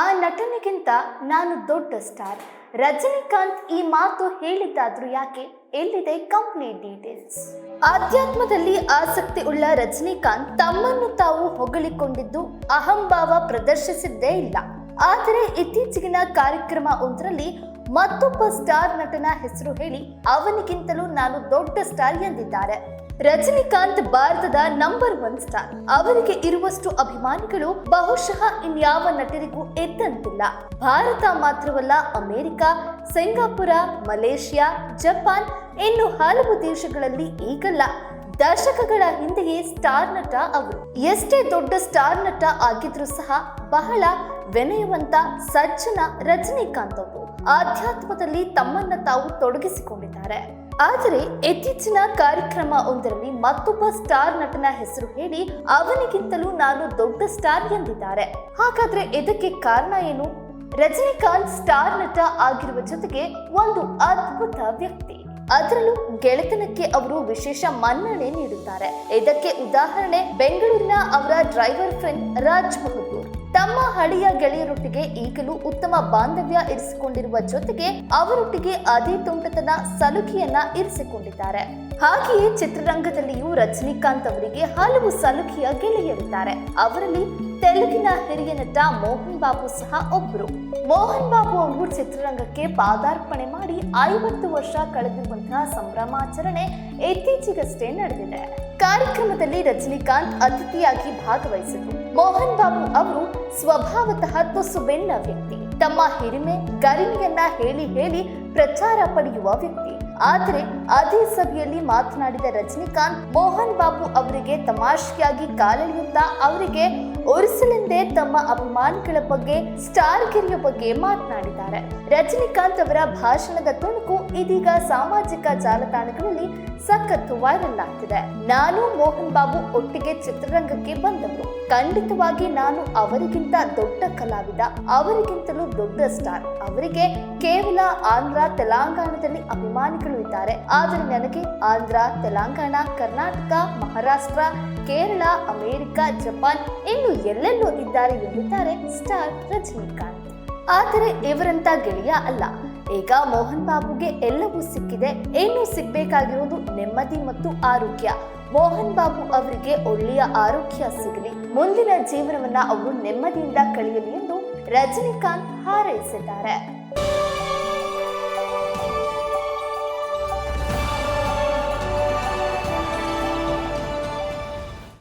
ಆ ನಟನೆಗಿಂತ ನಾನು ದೊಡ್ಡ ಸ್ಟಾರ್ ರಜನಿಕಾಂತ್ ಈ ಮಾತು ಹೇಳಿದ್ದಾದ್ರೂ ಯಾಕೆ? ಎಲ್ಲಿದೆ ಕಂಪ್ಲೀಟ್ ಡೀಟೇಲ್ಸ್ ಆಧ್ಯಾತ್ಮದಲ್ಲಿ ಆಸಕ್ತಿ ಉಳ್ಳ ರಜನಿಕಾಂತ್ ತಮ್ಮನ್ನು ತಾವು ಹೊಗಳಿಕೊಂಡಿದ್ದು ಅಹಂಭಾವ ಪ್ರದರ್ಶಿಸಿದ್ದೇ ಇಲ್ಲ. ಆದರೆ ಇತ್ತೀಚೆಗಿನ ಕಾರ್ಯಕ್ರಮ ಒಂದರಲ್ಲಿ ಮತ್ತೊಬ್ಬ ಸ್ಟಾರ್ ನಟನ ಹೆಸರು ಹೇಳಿ ಅವನಿಗಿಂತಲೂ ನಾನು ದೊಡ್ಡ ಸ್ಟಾರ್ ಎಂದಿದ್ದಾರೆ. ರಜನಿಕಾಂತ್ ಭಾರತದ ನಂಬರ್ ಒನ್ ಸ್ಟಾರ್ ಅವರಿಗೆ ಇರುವಷ್ಟು ಅಭಿಮಾನಿಗಳು ಬಹುಶಃ ಇನ್ಯಾವ ನಟರಿಗೂ ಎದ್ದಂತಿಲ್ಲ ಭಾರತ ಮಾತ್ರವಲ್ಲ, ಅಮೆರಿಕ, ಸಿಂಗಾಪುರ, ಮಲೇಷಿಯಾ, ಜಪಾನ್, ಇನ್ನು ಹಲವು ದೇಶಗಳಲ್ಲಿ ಈಗಲ್ಲ. ದಶಕಗಳ ಹಿಂದೆಯೇ ಸ್ಟಾರ್ ನಟ ಅವರು. ಎಷ್ಟೇ ದೊಡ್ಡ ಸ್ಟಾರ್ ನಟ ಆಗಿದ್ರೂ ಸಹ ಬಹಳ ವೆನೆಯುವಂತ, ಸಜ್ಜನ ರಜನಿಕಾಂತ್ ಅವರು ಆಧ್ಯಾತ್ಮದಲ್ಲಿ ತಮ್ಮನ್ನ ತಾವು ತೊಡಗಿಸಿಕೊಂಡಿದ್ದಾರೆ. ಆದರೆ ಇತ್ತೀಚಿನ ಕಾರ್ಯಕ್ರಮ ಒಂದರಲ್ಲಿ ಮತ್ತೊಬ್ಬ ಸ್ಟಾರ್ ನಟನ ಹೆಸರು ಹೇಳಿ ಅವನಿಗಿಂತಲೂ ನಾನು ದೊಡ್ಡ ಸ್ಟಾರ್ ಎಂದಿದ್ದಾರೆ. ಹಾಗಾದ್ರೆ ಇದಕ್ಕೆ ಕಾರಣ ಏನು? ರಜನಿಕಾಂತ್ ಸ್ಟಾರ್ ನಟ ಆಗಿರುವ ಜೊತೆಗೆ ಒಂದು ಅದ್ಭುತ ವ್ಯಕ್ತಿ. ಅದರಲ್ಲೂ ಗೆಳೆತನಕ್ಕೆ ಅವರು ವಿಶೇಷ ಮನ್ನಣೆ ನೀಡುತ್ತಾರೆ. ಇದಕ್ಕೆ ಉದಾಹರಣೆ ಬೆಂಗಳೂರಿನ ಅವರ ಡ್ರೈವರ್ ಫ್ರೆಂಡ್ ರಾಜ್ ಬಹದ್ದೂರ್ ತಮ್ಮ ಹಳೆಯ ಗೆಳೆಯರೊಟ್ಟಿಗೆ ಈಗಲೂ ಉತ್ತಮ ಬಾಂಧವ್ಯ ಇರಿಸಿಕೊಂಡಿರುವ ಜೊತೆಗೆ ಅವರೊಟ್ಟಿಗೆ ಅದೇ ತುಂಟತನ ಸಲುಕಿಯನ್ನ ಇರಿಸಿಕೊಂಡಿದ್ದಾರೆ. ಹಾಗೆಯೇ ಚಿತ್ರರಂಗದಲ್ಲಿಯೂ ರಜನಿಕಾಂತ್ ಅವರಿಗೆ ಹಲವು ಸಲುಕಿಯ ಗೆಳೆಯರಿದ್ದಾರೆ. ಅವರಲ್ಲಿ ತೆಲುಗಿನ ಹಿರಿಯ ನಟ ಮೋಹನ್ ಬಾಬು ಸಹ ಒಬ್ಬರು ಮೋಹನ್ ಬಾಬು ಅವರು ಚಿತ್ರರಂಗಕ್ಕೆ ಪಾದಾರ್ಪಣೆ ಮಾಡಿ ಐವತ್ತು ವರ್ಷ ಕಳೆದಿರುವಂತಹ ಸಂಭ್ರಮಾಚರಣೆ ಇತ್ತೀಚೆಗಷ್ಟೇ ನಡೆದಿದೆ. ಕಾರ್ಯಕ್ರಮದಲ್ಲಿ ರಜನಿಕಾಂತ್ ಅತಿಥಿಯಾಗಿ ಭಾಗವಹಿಸಿದರು. ಮೋಹನ್ ಬಾಬು ಅವರು ಸ್ವಭಾವತಃ ತುಸು ಬೆನ್ನ ವ್ಯಕ್ತಿ. ತಮ್ಮ ಹಿರಿಮೆ, ಗರಿಮೆಯನ್ನ ಹೇಳಿ ಹೇಳಿ ಪ್ರಚಾರ ಪಡೆಯುವ ವ್ಯಕ್ತಿ. ಆದರೆ ಅದೇ ಸಭೆಯಲ್ಲಿ ಮಾತನಾಡಿದ ರಜನಿಕಾಂತ್, ಮೋಹನ್ ಬಾಬು ಅವರಿಗೆ ತಮಾಷೆಯಾಗಿ ಕಾಲೆಳೆಯುತ್ತಾ ಅವರಿಗೆ ಒರಿಸಲೆಂದೇ ತಮ್ಮ ಅಭಿಮಾನಿಗಳ ಬಗ್ಗೆ ಸ್ಟಾರ್ ಗಿರಿಯ ಬಗ್ಗೆ ಮಾತನಾಡಿದ್ದಾರೆ. ರಜನಿಕಾಂತ್ ಅವರ ಭಾಷಣದ ತುಣುಕು ಇದೀಗ ಸಾಮಾಜಿಕ ಜಾಲತಾಣಗಳಲ್ಲಿ ಸಖತ್ತು ವೈರಲ್ ಆಗ್ತಿದೆ. ನಾನು ಮೋಹನ್ ಬಾಬು ಒಟ್ಟಿಗೆ ಚಿತ್ರರಂಗಕ್ಕೆ ಬಂದವರು ಖಂಡಿತವಾಗಿ ನಾನು ಅವರಿಗಿಂತ ದೊಡ್ಡ ಕಲಾವಿದ. ಅವರಿಗಿಂತಲೂ ದೊಡ್ಡ ಸ್ಟಾರ್. ಅವರಿಗೆ ಕೇವಲ ಆಂಧ್ರ, ತೆಲಂಗಾಣದಲ್ಲಿ ಅಭಿಮಾನಿಗಳು ಇದ್ದಾರೆ. ಆದರೆ ನನಗೆ ಆಂಧ್ರ, ತೆಲಂಗಾಣ, ಕರ್ನಾಟಕ, ಮಹಾರಾಷ್ಟ್ರ, ಕೇರಳ, ಅಮೆರಿಕ, ಜಪಾನ್ ಇನ್ನು ಎಲ್ಲೆಲ್ಲೂ ಇದ್ದಾರೆ ಎನ್ನುತ್ತಾರೆ ಸ್ಟಾರ್ ರಜನಿಕಾಂತ್. ಆದರೆ ಇವರಂತ ಗೆಳೆಯ ಅಲ್ಲ. ಈಗ ಮೋಹನ್ ಬಾಬುಗೆ ಎಲ್ಲವೂ ಸಿಕ್ಕಿದೆ. ಏನು ಸಿಗ್ಬೇಕಾಗಿರೋದು ನೆಮ್ಮದಿ ಮತ್ತು ಆರೋಗ್ಯ. ಮೋಹನ್ ಬಾಬು ಅವರಿಗೆ ಒಳ್ಳೆಯ ಆರೋಗ್ಯ ಸಿಗಲಿ. ಮುಂದಿನ ಜೀವನವನ್ನ ಅವರು ನೆಮ್ಮದಿಯಿಂದ ಕಳೆಯಲಿ ಎಂದು ರಜನಿಕಾಂತ್ ಹಾರೈಸಿದ್ದಾರೆ.